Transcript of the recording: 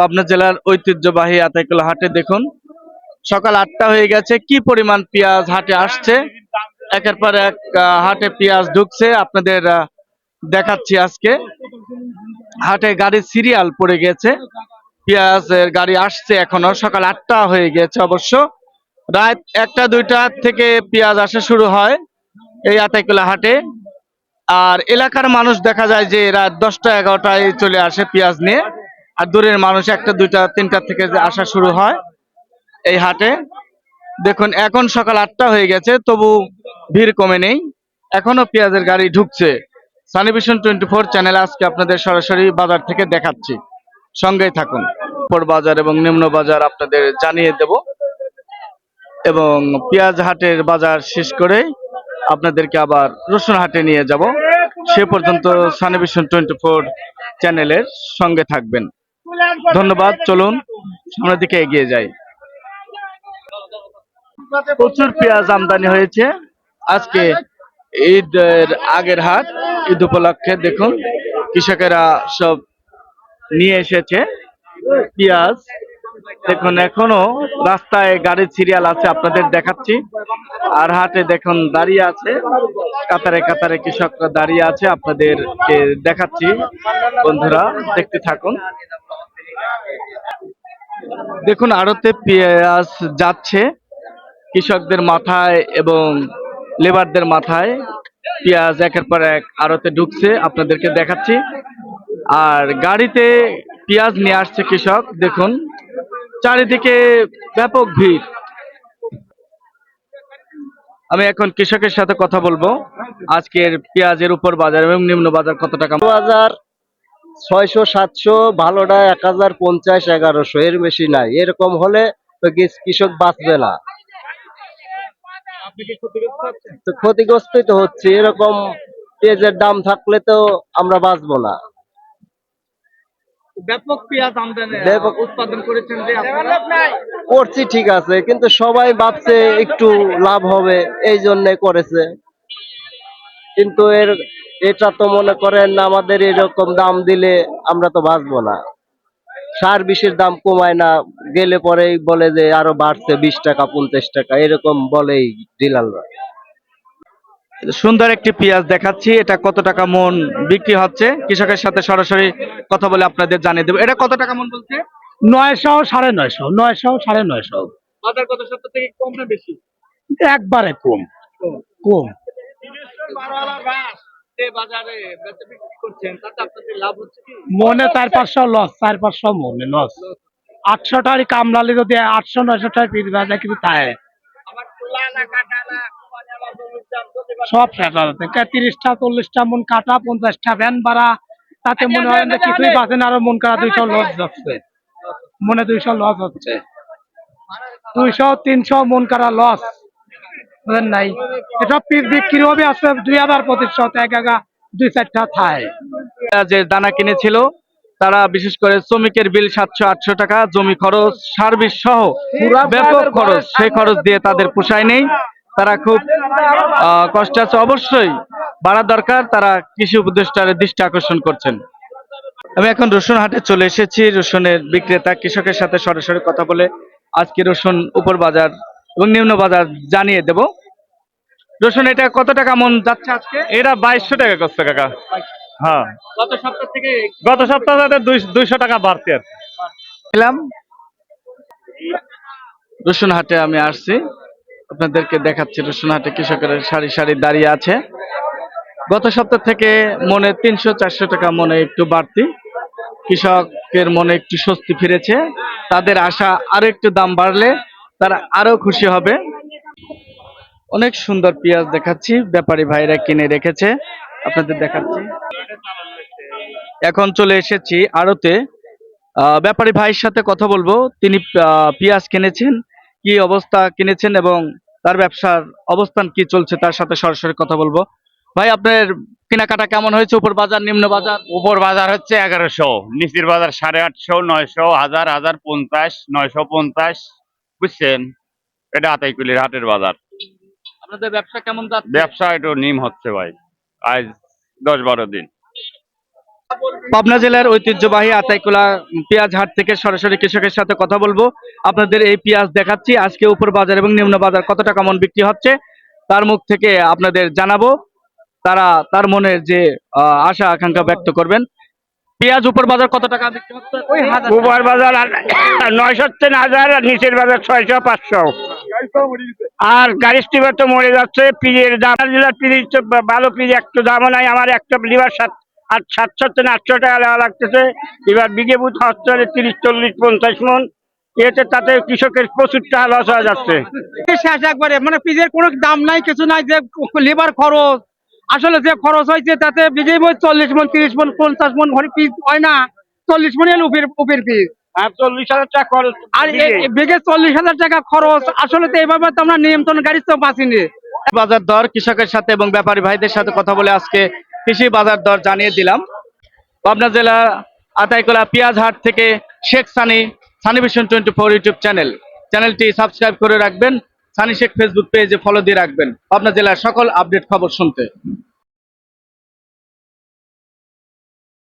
পাবনা জেলার ঐতিহ্যবাহী আতাইকুলা হাটে দেখুন। সকাল আটটা হয়ে গেছে, কি পরিমাণ পেঁয়াজ হাটে আসছে? একের পর এক হাটে পেঁয়াজ ঢুকছে, আপনাদের দেখাচ্ছি আজকে। হাটে গাড়ির সিরিয়াল পড়ে গেছে, পেঁয়াজের গাড়ি আসছে এখনও, সকাল আটটা হয়ে গেছে অবশ্য। রাত একটা, দুইটা থেকে পেঁয়াজ আসা শুরু হয় এই আতাইকুলা হাটে। আর এলাকার মানুষ দেখা যায় যে রাত দশটা, এগারোটায় চলে আসে পেঁয়াজ নিয়ে। আর দূরের মানুষ একটা, দুইটা, তিনটা থেকে যে আসা শুরু হয় এই হাটে। দেখুন, এখন সকাল আটটা হয়ে গেছে, তবু ভিড় কমে নেই। এখনও পেঁয়াজের গাড়ি ঢুকছে। সানিভিশন টোয়েন্টি ফোর চ্যানেল আজকে আপনাদের সরাসরি বাজার থেকে দেখাচ্ছি। সঙ্গেই থাকুন। উপর বাজার এবং নিম্ন বাজার আপনাদের জানিয়ে দেব। এবং পেঁয়াজ হাটের বাজার শেষ করে আপনাদেরকে আবার রসুন হাটে নিয়ে যাব। সে পর্যন্ত সানিভিশন টোয়েন্টি ফোর চ্যানেলের সঙ্গে থাকবেন। ধন্যবাদ, চলুন, সামনের দিকে এগিয়ে যাই। প্রচুর পেঁয়াজ আমদানি হয়েছে। আজকে ঈদের আগের হাট, ঈদ উপলক্ষে দেখুন, কৃষকেরা সব নিয়ে এসেছে পেঁয়াজ। দেখুন, এখনও রাস্তায় গাড়ির সিরিয়াল আছে, আপনাদের দেখাচ্ছি। আর হাটে দেখুন, দাঁড়িয়ে আছে। কাতারে কাতারে কৃষকরা দাঁড়িয়ে আছে, আপনাদেরকে দেখাচ্ছি। বন্ধুরা, দেখতে থাকুন। দেখুন, আড়তে পেঁয়াজ যাচ্ছে। কৃষকদের মাথায় এবং লেবারদের মাথায় পেঁয়াজ একের পর এক আড়তে ঢুকছে। আপনাদেরকে দেখাচ্ছি। আর গাড়িতে পেঁয়াজ নিয়ে আসছে কৃষক। দেখুন, চারিদিকে ব্যাপক ভিড়। আমি এখন কৃষকের সাথে কথা বলব। আজকের পেঁয়াজের উপর বাজার এবং নিম্ন বাজার কত টাকা? হাজার ছয়শো সাতশো ভালোটা এক হাজার পঞ্চাশ এগারোশো। এর বেশি নাই। এরকম হলে তো কৃষক বাঁচবে না। তো ক্ষতিগ্রস্তই তো হচ্ছে। এরকম পেঁয়াজের দাম থাকলে তো আমরা বাঁচবো না। ব্যাপক পেঁয়াজ আমদানি উৎপাদন করেছেন যে করছি ঠিক আছে কিন্তু সবাই ভাবছে একটু লাভ হবে এই জন্য করেছে। কিন্তু এর এটা তো মনে করেন আমাদের এরকম দাম দিলে আমরা তো বাঁচবো না। সার বিষের দাম কমায় না গেলে পরেই বলে যে আরও বাড়ছে বিশ টাকা পঞ্চাশ টাকা এরকম বলেই ডিলাররা। সুন্দর একটি পেঁয়াজ দেখাচ্ছি এটা কত টাকা মন বিক্রি হচ্ছে? কৃষকের সাথে সরাসরি কথা বলে আপনাদের জানিয়ে দেবো। এটা কত টাকা মন বলছে? নয়শো সাড়ে নয়শো নয়শো সাড়ে নয়শো। বাজার কত সপ্তাহ থেকে কম না বেশি? একবারে কম। কম। বাজারে বেচা বিক্রি করছেন তাতে আপনাদের লাভ হচ্ছে কি? মনে চার পাঁচশো লস চার পাঁচশো মনে লস আটশো টাকার কামলালি যদি আটশো নয়শো টাকা পিস বাজার কিন্তু তাই। সব শেষ তিরিশটা চল্লিশটা মন কাটা পঞ্চাশটা ভ্যান ভাড়া তাতে মনে হয় যে কিছুই বাঁচে না আরও মন করা দুইশো লস যাচ্ছে মনে দুইশো লস হচ্ছে। দুইশো তিনশো মন করা লস বুঝলেন নাই। এসব পিস বিক্রি হবে আসবে দুই হাজার পঁচিশশো এক একা দুই চারটা থায়। যে দানা কিনেছিল তারা বিশেষ করে শ্রমিকের বিল সাতশো আটশো টাকা জমি খরচ সার্ভিস সহ ব্যাপক খরচ সেই খরচ দিয়ে তাদের পোষায় নেই। তারা খুব কষ্টে আছে। অবশ্যই বাড়া দরকার। তারা কৃষি উপদেষ্টার দৃষ্টি আকর্ষণ করছেন। আমি এখন রসুন হাটে চলে এসেছি। রসুনের বিক্রেতা কৃষকের সাথে সরাসরি কথা বলে আজকে রসুন উপর বাজার এবং নিম্ন বাজার জানিয়ে দেব। রসুন এটা কত টাকা মন যাচ্ছে আজকে? এটা বাইশশো টাকা করছে কাকা। হ্যাঁ। গত সপ্তাহ থেকে গত সপ্তাহে দুইশো টাকা বাড়তি আর। এলাম রসুন হাটে আমি আসছি। আপনাদেরকে দেখাচ্ছি রসুন হাটে কৃষকেরা সারি সারি দাঁড়িয়ে আছে। গত সপ্তাহ থেকে মনে তিনশো চারশো টাকা মনে একটু বাড়তি। কৃষকের মনে একটু স্বস্তি ফিরেছে। তাদের আশা আরও একটু দাম বাড়লে তারা আরও খুশি হবে। অনেক সুন্দর পেঁয়াজ দেখাচ্ছি, ব্যাপারী ভাইরা কিনে রেখেছে। আপনাদের দেখাচ্ছি। এখন চলে এসেছি আড়তে। ব্যাপারী ভাইয়ের সাথে কথা বলব। তিনি পেঁয়াজ কিনেছেন, কি অবস্থা কিনেছেন এবং তার ব্যবসার অবস্থান কি চলছে তার সাথে সরাসরি কথা বলব। ভাই, আপনার কেনাকাটা কেমন হয়েছে? উপর বাজার, নিম্ন বাজার? উপর বাজার হচ্ছে এগারোশো, নিচের বাজার সাড়ে আটশো, নয়শো, হাজার হাজার পঞ্চাশ, নয়শো পঞ্চাশ, বুঝছেন? এটা আতাইকুলির হাটের বাজার। আপনাদের ব্যবসা কেমন যাচ্ছে? ব্যবসা একটু নিম হচ্ছে ভাই। আজ দশ বারো দিন। পাবনা জেলার ঐতিহ্যবাহী আতাইকুলা পেঁয়াজ হাট থেকে সরাসরি কৃষকের সাথে কথা বলব। আপনাদের এই পেঁয়াজ দেখাচ্ছি। আজকে উপর বাজার এবং নিম্ন বাজার কত টাকা মন বিক্রি হচ্ছে তার মুখ থেকে আপনাদের জানাব। তারা তার মনের যে আহ, আশা আকাঙ্ক্ষা ব্যক্ত করবেন। পেঁয়াজ উপর বাজার কত টাকা বিক্রি হচ্ছে? উপর বাজার নয়শো তিন হাজার আর নিচের বাজার ছয়শো পাঁচশো। আর গাড়ি স্টিমার তো মরে যাচ্ছে, পিজের দাম। জেলার তো ভালো পিজ, একটু দামও নাই। আমার একটা লিভার সাত আট সাতশো থেকে আটশো টাকা দেওয়া লাগতেছে। এবার বিঘে হচ্ছে হলে তিরিশ, চল্লিশ, পঞ্চাশ মন। এতে তাতে কৃষকের প্রচুর টাকা লস হয়ে যাচ্ছে। শেষ একবারে। মানে পিজের কোনো দাম নাই, কিছু নাই, যে লেবার খরচ। আসলে যে খরচ হয়েছে তাতে বিঘে বই চল্লিশ মন, তিরিশ মন, পঞ্চাশ মন ঘরে পিস হয় না। চল্লিশ মন এলো উপের উপের পিস আর চল্লিশ হাজার টাকা খরচ। আর এ- এ বিঘে চল্লিশ হাজার টাকা খরচ। আসলে তো এইভাবে তো আমরা নিয়ন্ত্রণ গাড়ি তো পাচ্ছিনি। বাজার দর কৃষকের সাথে এবং ব্যাপারী ভাইদের সাথে কথা বলে আজকে কৃষি বাজার দর জানিয়ে দিলাম। পাবনা জেলা আতাইকলা পেঁয়াজ হাট থেকে Sheikh Sunny Sunny Vision twenty four YouTube channel. চ্যানেলটি সাবস্ক্রাইব করে রাখবেন। সানি শেখ ফেসবুক পেজে ফলো দিয়ে রাখবেন। পাবনা জেলার সকল আপডেট খবর শুনতে।